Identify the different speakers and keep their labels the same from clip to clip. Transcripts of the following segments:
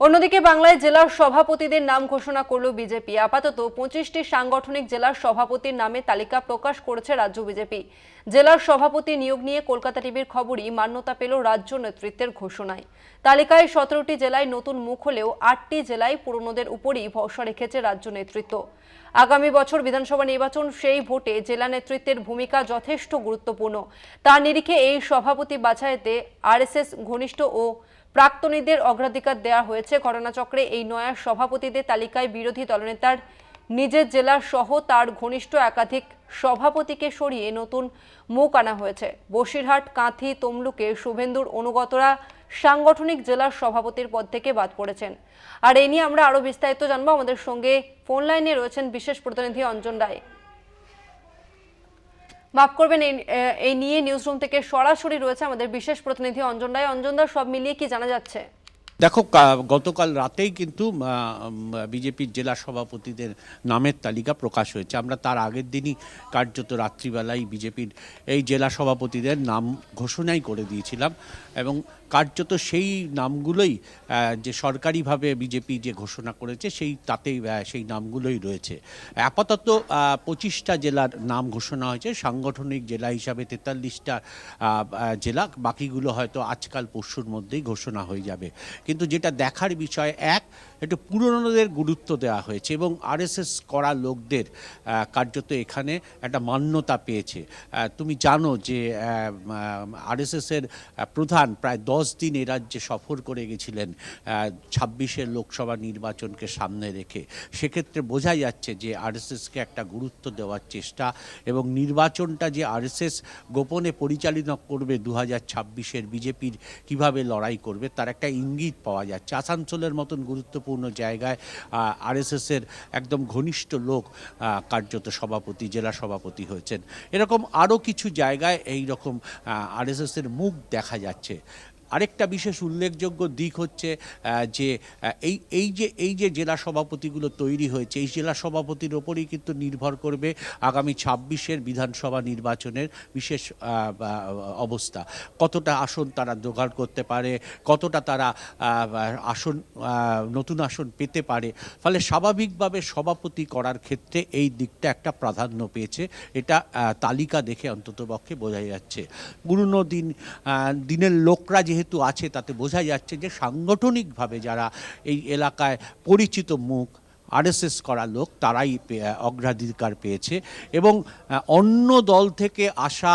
Speaker 1: অন্যদিকে বাংলায় জেলার সভাপতিদের নাম ঘোষণা করল বিজেপি। আপাতত পঁচিশটি সাংগঠনিক জেলার সভাপতির নামে তালিকা প্রকাশ করেছে রাজ্য বিজেপি। জেলার সভাপতি নিয়োগ নিয়ে কলকাতা টিভির খবরই মান্যতা পেল রাজ্য নেতৃত্বের ঘোষণায়। তালিকায় সতেরোটি জেলায় নতুন মুখ হলেও আটটি জেলায় পুরনোদের উপরই ভরসা রেখেছে রাজ্য নেতৃত্ব। আগামী বছর বিধানসভা নির্বাচন, সেই ভোটে জেলা নেতৃত্বের ভূমিকা যথেষ্ট গুরুত্বপূর্ণ। তার নিরিখে এই সভাপতি বাছাইতে আরএসএস ঘনিষ্ঠ ও প্রাক্তনীদের অগ্রাধিকার দেওয়া হয়েছে। ঘটনাচক্রে এই নয়া সভাপতিদের তালিকায় বিরোধী দলনেতার নিজের জেলা সহ তার ঘনিষ্ঠ একাধিক সভাপতিকে সরিয়ে নতুন মুখ আনা হয়েছে। বসিরহাট, কাঁথি, তমলুকে শুভেন্দুর অনুগতরা সাংগঠনিক জেলার সভাপতির পদ থেকে বাদ পড়েছেন। আর এ নিয়ে আমরা আরও বিস্তারিত জানব। আমাদের সঙ্গে ফোন লাইনে রয়েছেন বিশেষ প্রতিনিধি অঞ্জন রায়। মাফ করবেন, এই নিয়ে নিউজরুম থেকে সরাসরি রয়েছে আমাদের বিশেষ প্রতিনিধি অঞ্জন রায়। অঞ্জন দা, সব মিলিয়ে কি জানা যাচ্ছে?
Speaker 2: দেখো গতকাল রাতেই কিন্তু বিজেপির জেলা সভাপতিদের নামের তালিকা প্রকাশ হয়েছে। আমরা তার আগের দিনই কার্যত রাত্রিবেলায় বিজেপির এই জেলা সভাপতিদের নাম ঘোষণাই করে দিয়েছিলাম এবং কার্যত সেই নামগুলোই যে সরকারিভাবে বিজেপি যে ঘোষণা করেছে, সেই তাতেই সেই নামগুলোই রয়েছে। আপাতত পঁচিশটা জেলার নাম ঘোষণা হয়েছে। সাংগঠনিক জেলা হিসাবে তেতাল্লিশটা জেলা। বাকিগুলো হয়তো আজকাল পরশুর মধ্যেই ঘোষণা হয়ে যাবে। কিন্তু যেটা দেখার বিষয়, এক, একটু পুরনোদের গুরুত্ব দেওয়া হয়েছে এবং আরএসএস করা লোকদের কার্যত এখানে একটা মান্যতা পেয়েছে। তুমি জানো যে আরএসএসের প্রধান প্রায় দশ দিন এ রাজ্যে সফর করে গেছিলেন ছাব্বিশের লোকসভা নির্বাচনকে সামনে রেখে। সেক্ষেত্রে বোঝা যাচ্ছে যে আরএসএসকে একটা গুরুত্ব দেওয়ার চেষ্টা এবং নির্বাচনটা যে আরএসএস গোপনে পরিচালনা করবে দু হাজার ছাব্বিশের বিজেপির কীভাবে লড়াই করবে, তার একটা ইঙ্গিত পাওয়া যাচ্ছে। আসানসোলের মতন গুরুত্বপূর্ণ জায়গায় আরএসএসের একদম ঘনিষ্ঠ লোক কার্যত সভাপতি, জেলা সভাপতি হয়েছেন। এরকম আরও কিছু জায়গায় এই রকম আরএসএসের মুখ দেখা যাচ্ছে। আরেকটা বিশেষ উল্লেখযোগ্য দিক হচ্ছে যে এই এই যে এই যে জেলা সভাপতিগুলো তৈরি হয়েছে, এই জেলা সভাপতির ওপরেই কিন্তু নির্ভর করবে আগামী ছাব্বিশের বিধানসভা নির্বাচনের বিশেষ অবস্থা। কতটা আসন তারা জোগাড় করতে পারে, কতটা তারা আসন নতুন আসন পেতে পারে, ফলে স্বাভাবিকভাবে সভাপতি করার ক্ষেত্রে এই দিকটা একটা প্রাধান্য পেয়েছে, এটা তালিকা দেখে অন্ততপক্ষে বোঝা যাচ্ছে। পুরনো দিন দিনের লোকরা যেহেতু আছে তাতে বোঝা যাচ্ছে যে সাংগঠনিকভাবে যারা এই এলাকায় পরিচিত মুখ আরএসএস করা লোক, তারাই অগ্রাধিকার পেয়েছে এবং অন্য দল থেকে আসা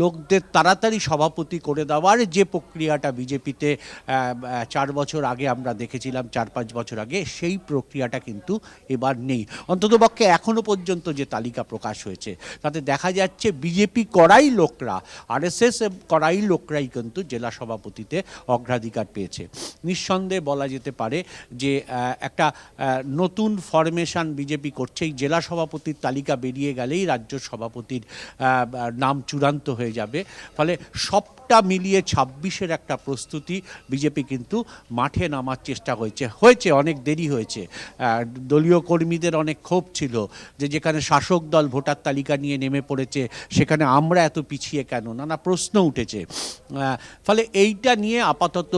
Speaker 2: লোকদের তাড়াতাড়ি সভাপতি করে দেওয়ার যে প্রক্রিয়াটা বিজেপিতে চার বছর আগে আমরা দেখেছিলাম, চার পাঁচ বছর আগে, সেই প্রক্রিয়াটা কিন্তু এবার নেই। অন্ততপক্ষে এখনও পর্যন্ত যে তালিকা প্রকাশ হয়েছে, তাতে দেখা যাচ্ছে বিজেপি করাই লোকরা, আরএসএস করাই লোকরাই কিন্তু জেলা সভাপতিতে অগ্রাধিকার পেয়েছে। নিঃসন্দেহে বলা যেতে পারে যে একটা নতুন ফরমেশন বিজেপি করছে এই জেলা সভাপতির তালিকা বেরিয়ে গেলেই রাজ্য সভাপতির নাম চূড়ান্ত হয়ে যাবে। ফলে সবটা মিলিয়ে ছাব্বিশের একটা প্রস্তুতি বিজেপি কিন্তু মাঠে নামার চেষ্টা হয়েছে হয়েছে, অনেক দেরি হয়েছে। দলীয় কর্মীদের অনেক ক্ষোভ ছিল যে যেখানে শাসক দল ভোটার তালিকা নিয়ে নেমে পড়েছে, সেখানে আমরা এত পিছিয়ে কেন? নানা প্রশ্ন উঠেছে। ফলে এইটা নিয়ে আপাতত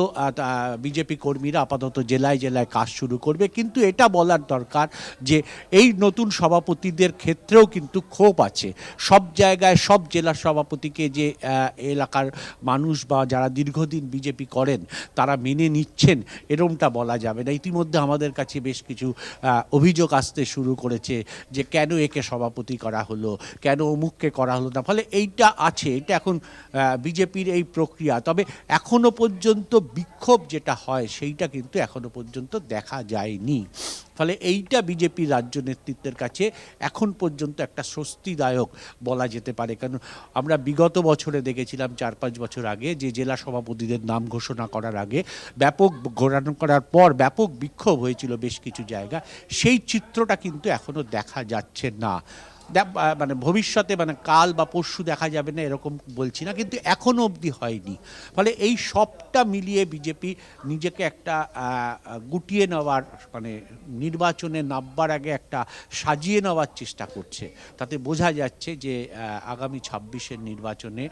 Speaker 2: বিজেপি কর্মীরা আপাতত জেলায় জেলায় কাজ শুরু করবে। কিন্তু এটা বলার দরকার যে এই নতুন সভাপতিদের ক্ষেত্রেও কিন্তু ক্ষোভ আছে। সব জায়গায়, সব জেলার সভাপতিকে যে এলাকার মানুষ বা যারা দীর্ঘদিন বিজেপি করেন, তারা মেনে নিচ্ছেন, এরমটা বলা যাবে না। ইতিমধ্যে আমাদের কাছে বেশ কিছু অভিযোগ আসতে শুরু করেছে যে, কেন একে সভাপতি করা হলো, কেন অমুককে করা হলো না? ফলে এইটা আছে, এটা এখন বিজেপির এই প্রক্রিয়া। তবে এখনও পর্যন্ত বিক্ষোভ যেটা হয়, সেইটা কিন্তু এখনও পর্যন্ত দেখা যায়নি। ফলে এইটা বিজেপি রাজ্য নেতৃত্বের কাছে এখন পর্যন্ত একটা স্বস্তিদায়ক বলা যেতে পারে। কারণ আমরা বিগত বছরে দেখেছিলাম চার পাঁচ বছর আগে যে জেলা সভাপতিদের নাম ঘোষণা করার আগে ব্যাপক ঘোরানো করার পর ব্যাপক বিক্ষোভ হয়েছিল বেশ কিছু জায়গা। সেই চিত্রটা কিন্তু এখনও দেখা যাচ্ছে না। মানে ভবিষ্যতে মানে কাল বা পরশু দেখা যাবে না, এরকম বলছি না, কিন্তু এখনও অবধি হয়নি। ফলে এই সবটা মিলিয়ে বিজেপি নিজেকে একটা গুটিয়ে নেওয়ার মানে নির্বাচনে নামবার আগে একটা সাজিয়ে নেওয়ার চেষ্টা করছে। তাতে বোঝা যাচ্ছে যে আগামী ছাব্বিশের নির্বাচনে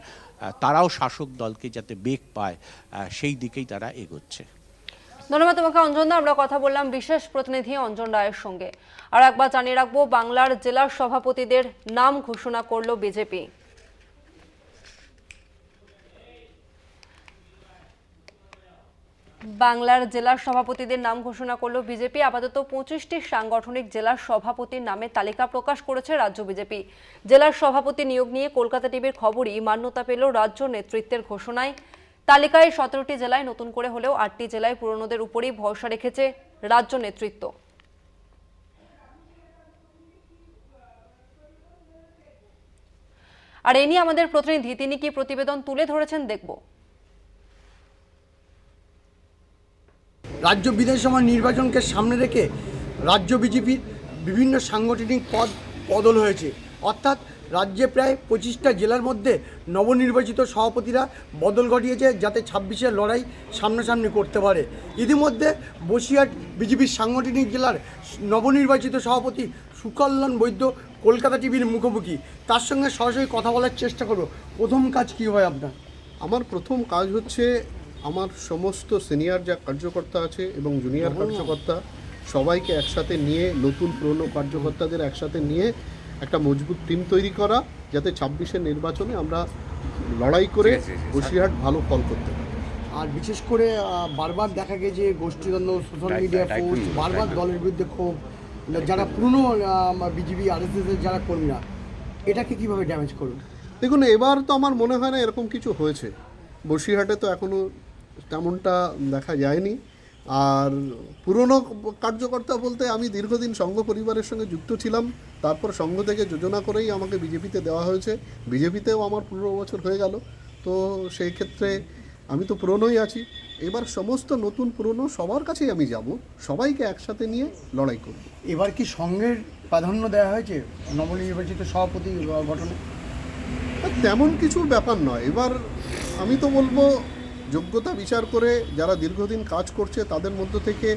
Speaker 2: তারাও শাসক দলকে যাতে বেগ পায় সেই দিকেই তারা এগোচ্ছে।
Speaker 1: ধন্যবাদ তোমাকে অঞ্জন আমরা কথা বললাম বিশেষ প্রতিনিধি অঞ্জন রায়ের সঙ্গে। আর একবার জানিয়ে রাখব, বাংলার জেলা সভাপতিদের নাম ঘোষণা করল বিজেপি। বাংলার জেলার সভাপতিদের নাম ঘোষণা করল বিজেপি। আপাতত পঁচিশটি সাংগঠনিক জেলার সভাপতির নামে তালিকা প্রকাশ করেছে রাজ্য বিজেপি। জেলার সভাপতি নিয়োগ নিয়ে কলকাতা টিভির খবরই মান্যতা পেল রাজ্য নেতৃত্বের ঘোষণায়। তালিকায় সতেরোটি জেলায় নতুন করে হলেও আটটি জেলায় পুরনোদের উপরই ভরসা রেখেছে রাজ্য নেতৃত্ব। আর এ নিয়ে আমাদের প্রতিনিধি, তিনি কি প্রতিবেদন তুলে ধরেছেন দেখব।
Speaker 3: রাজ্য বিধানসভা নির্বাচনকে সামনে রেখে রাজ্য বিজেপির বিভিন্ন সাংগঠনিক পদ বদল হয়েছে। অর্থাৎ রাজ্যে প্রায় পঁচিশটা জেলার মধ্যে নবনির্বাচিত সভাপতিরা বদল ঘটিয়েছে যাতে ছাব্বিশের লড়াই সামনাসামনি করতে পারে। ইতিমধ্যে বসিরহাট বিজেপির সাংগঠনিক জেলার নবনির্বাচিত সভাপতি সুকল্যাণ বৈদ্য কলকাতা টিভির মুখোমুখি। তার সঙ্গে সরাসরি কথা বলার চেষ্টা করো প্রথম কাজ কী হয় আপনার?
Speaker 4: আমার প্রথম কাজ হচ্ছে আমার সমস্ত সিনিয়র যা কার্যকর্তা আছে এবং জুনিয়র কার্যকর্তা সবাইকে একসাথে নিয়ে নতুন পুরনো কার্যকর্তাদের একসাথে নিয়ে একটা মজবুত টিম তৈরি করা যাতে ছাব্বিশের নির্বাচনে আমরা লড়াই করে বসিরহাট ভালো ফল করতে পারি।
Speaker 3: আর বিশেষ করে বারবার দেখা গেছে গোষ্ঠীদ্বন্দ্ব সোশ্যাল মিডিয়া পোস্ট বারবার দলের বিরুদ্ধে ক্ষোভ যারা পুরনো বিজেপি আর এস এর যারা কর্মীরা এটাকে কীভাবে ড্যামেজ করবে
Speaker 4: দেখুন এবার তো আমার মনে হয় না এরকম কিছু হয়েছে। বসিরহাটে তো এখনও তেমনটা দেখা যায়নি। আর পুরনো কার্যকর্তা বলতে আমি দীর্ঘদিন সংঘ পরিবারের সঙ্গে যুক্ত ছিলাম। তারপর সংঘ থেকে যোজনা করেই আমাকে বিজেপিতে দেওয়া হয়েছে। বিজেপিতেও আমার পনেরো বছর হয়ে গেল। তো সেই ক্ষেত্রে আমি তো পুরনোই আছি। এবার সমস্ত নতুন পুরনো সবার কাছেই আমি যাব। সবাইকে একসাথে নিয়ে লড়াই করব।
Speaker 3: এবার কি সঙ্গের প্রাধান্য দেওয়া হয়েছে? নবনির্বাচিত সভাপতি গঠনে?
Speaker 4: তেমন কিছু ব্যাপার নয়। এবার আমি তো বলব যোগ্যতা বিচার করে যারা দীর্ঘদিন কাজ করছে তাদের মধ্য থেকে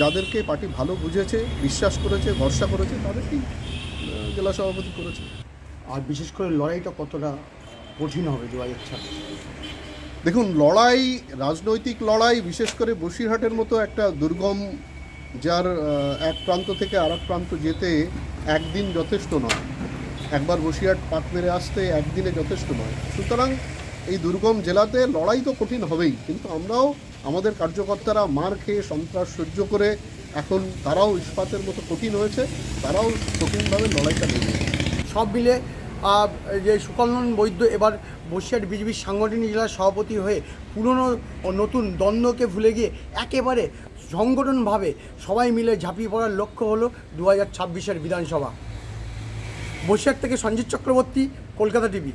Speaker 4: যাদেরকে পার্টি ভালো বুঝেছে বিশ্বাস করেছে ভরসা করেছে তাদেরকেই জেলা সভাপতি করেছে।
Speaker 3: আর বিশেষ করে লড়াইটা কতটা কঠিন হবে দু হাজার ছাব্বিশ
Speaker 4: দেখুন লড়াই রাজনৈতিক লড়াই বিশেষ করে বসিরহাটের মতো একটা দুর্গম যার এক প্রান্ত থেকে আর এক প্রান্ত যেতে একদিন যথেষ্ট নয়। একবার বসিরহাট পাক মেরে আসতে একদিনে যথেষ্ট নয়। সুতরাং এই দুর্গম জেলাতে লড়াই তো কঠিন হবেই কিন্তু আমরাও আমাদের কার্যকর্তারা মার খেয়ে সন্ত্রাস সহ্য করে এখন তারাও ইস্পাতের মতো কঠিন হয়েছে, তারাও কঠিনভাবে লড়াইটা নেবে।
Speaker 3: সব মিলে যে সুকলন বৈদ্য এবার বসিরহাট বিজেপির সাংগঠনিক জেলার সভাপতি হয়ে পুরনো ও নতুন দ্বন্দ্বকে ভুলে গিয়ে একেবারে সংগঠনভাবে সবাই মিলে ঝাঁপিয়ে পড়ার লক্ষ্য হলো দু হাজার বিধানসভা। বসিরহাট থেকে সঞ্জিত চক্রবর্তী, কলকাতা টিভি।